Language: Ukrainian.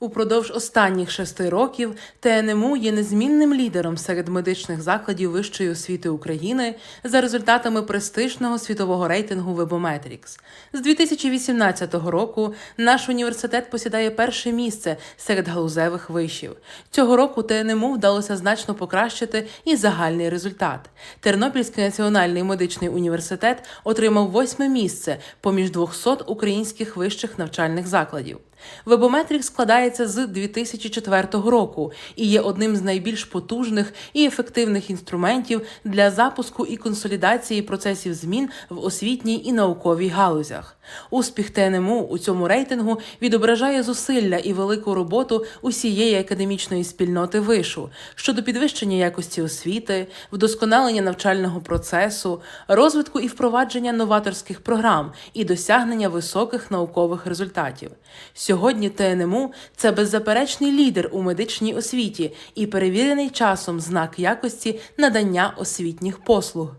Упродовж останніх шести років ТНМУ є незмінним лідером серед медичних закладів вищої освіти України за результатами престижного світового рейтингу Webometrics. З 2018 року наш університет посідає перше місце серед галузевих вишів. Цього року ТНМУ вдалося значно покращити і загальний результат. Тернопільський національний медичний університет отримав восьме місце поміж 200 українських вищих навчальних закладів. Вебометрик складається з 2004 року і є одним з найбільш потужних і ефективних інструментів для запуску і консолідації процесів змін в освітній і науковій галузях. Успіх ТНМУ у цьому рейтингу відображає зусилля і велику роботу усієї академічної спільноти вишу щодо підвищення якості освіти, вдосконалення навчального процесу, розвитку і впровадження новаторських програм і досягнення високих наукових результатів. Сьогодні ТНМУ це беззаперечний лідер у медичній освіті і перевірений часом знак якості надання освітніх послуг.